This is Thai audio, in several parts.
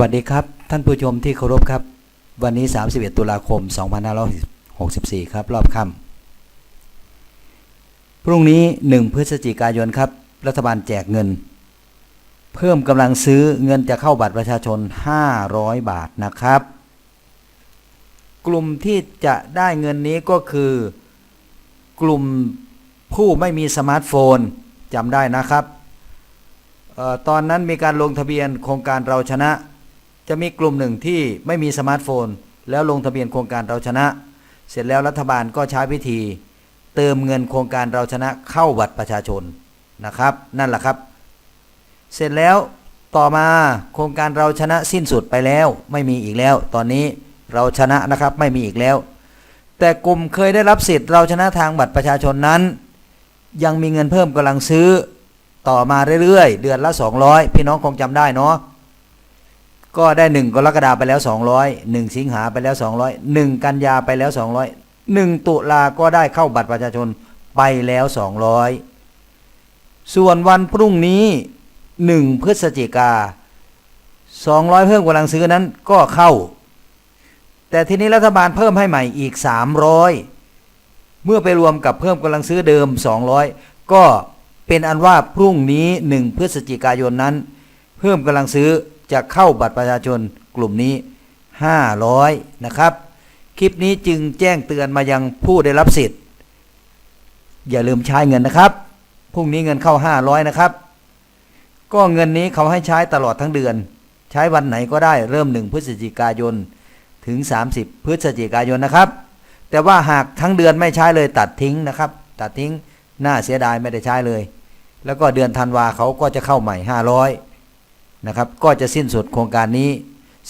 วัสดีครับ ท่านผู้ชมที่เคารพครับ วันนี้ 31 ตุลาคม 2564 ครับ รอบค่ำพรุ่งนี้ 1 พฤศจิกายนครับ รัฐบาลแจกเงิน เพิ่มกำลังซื้อเงินจะเข้าบัตรประชาชน 500 บาทนะครับ กลุ่มที่จะได้เงินนี้ก็คือ กลุ่มผู้ไม่มีสมาร์ทโฟนจำได้นะครับออตอนนั้นมีการลงทะเบียนโครงการเราชนะ จะมีกลุ่มหนึ่งที่ไม่มีสมาร์ทโฟน แล้วลงทะเบียนโครงการเราชนะ เสร็จแล้วรัฐบาลก็ใช้วิธี เติมเงินโครงการเราชนะเข้าบัตรประชาชนนะครับ นั่นแหละครับ เสร็จแล้วต่อมาโครงการเราชนะสิ้นสุดไปแล้วไม่มีอีกแล้ว ตอนนี้เราชนะนะครับไม่มีอีกแล้ว แต่กลุ่มเคยได้รับสิทธิ์เราชนะทางบัตรประชาชนนั้น ยังมีเงินเพิ่มกำลังซื้อต่อมาเรื่อยๆ เดือนละ 200 พี่น้องคงจำได้เนาะ ก็ได้ 1 กรกฎาไปแล้ว 200 1 สิงหาไปแล้ว 200 1 กันยาไปแล้ว 200 1 ตุลาก็ได้เข้าบัตรประชาชนไปแล้ว 200 ส่วนวันพรุ่งนี้ 1 พฤศจิกา 200 เพิ่มกำลังซื้อนั้นก็เข้า แต่ทีนี้รัฐบาลเพิ่มให้ใหม่อีก 300 เมื่อไปรวมกับเพิ่มกำลังซื้อเดิม 200 ก็เป็นอันว่าพรุ่งนี้ 1 พฤศจิกายนนั้น เพิ่มกำลังซื้อ จะเข้าบัตรประชาชนกลุ่มนี้ 500 นะครับ คลิปนี้จึงแจ้งเตือนมายังผู้ได้รับสิทธิ์ อย่าลืมใช้เงินนะครับ พรุ่งนี้เงินเข้า 500 นะครับ ก็เงินนี้เขาให้ใช้ตลอดทั้งเดือน ใช้วันไหนก็ได้เริ่ม 1 พฤศจิกายน ถึง 30 พฤศจิกายนนะครับ แต่ว่าหากทั้งเดือนไม่ใช้เลยตัดทิ้งนะครับ ตัดทิ้งน่าเสียดายไม่ได้ใช้เลย แล้วก็เดือนธันวาเขาก็จะเข้าใหม่ 500 นะครับ ก็จะสิ้นสุดโครงการนี้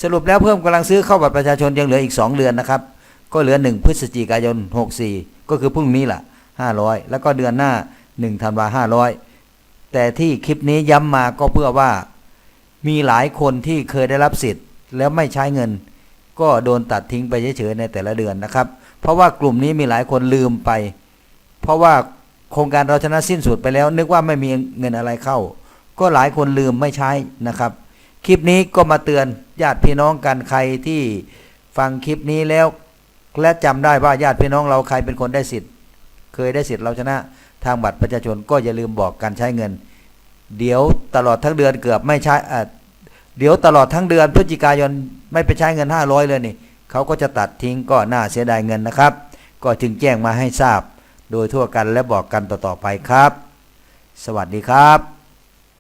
สรุปแล้วเพิ่มกำลังซื้อเข้าบัตรประชาชนยังเหลืออีก 2 เดือนนะครับ ก็เหลือ 1 พฤศจิกายน 64 ก็คือพรุ่งนี้แหละ500 แล้วก็เดือนหน้า1ธันวา500แต่ที่คลิปนี้ย้ำมาก็เพื่อว่ามีหลายคนที่เคยได้รับสิทธิ์ แล้วไม่ใช้เงิน ก็โดนตัดทิ้งไปเฉยๆในแต่ละเดือนนะครับ เพราะว่ากลุ่มนี้มีหลายคนลืมไป เพราะว่าโครงการเราชนะสิ้นสุดไปแล้ว นึกว่าไม่มีเงินอะไรเข้า ก็หลายคนลืมไม่ใช้นะครับ คลิปนี้ก็มาเตือนญาติพี่น้องกันใครที่ฟังคลิปนี้แล้ว และจำได้ว่าญาติพี่น้องเราใครเป็นคนได้สิทธิ์ เคยได้สิทธิ์เราชนะ ทางบัตรประชาชนก็อย่าลืมบอกการใช้เงิน เดี๋ยวตลอดทั้งเดือนเกือบไม่ใช้อ่เดี๋ยวตลอดทั้งเดือนพฤศจิกายนไม่ไปใช้เงิน 500 เลยนี่เขาก็จะตัดทิ้งก็น่าเสียดายเงินนะครับ ก็จึงแจ้งมาให้ทราบ โดยทั่วกันและบอกกันต่อๆไปครับ สวัสดีครับ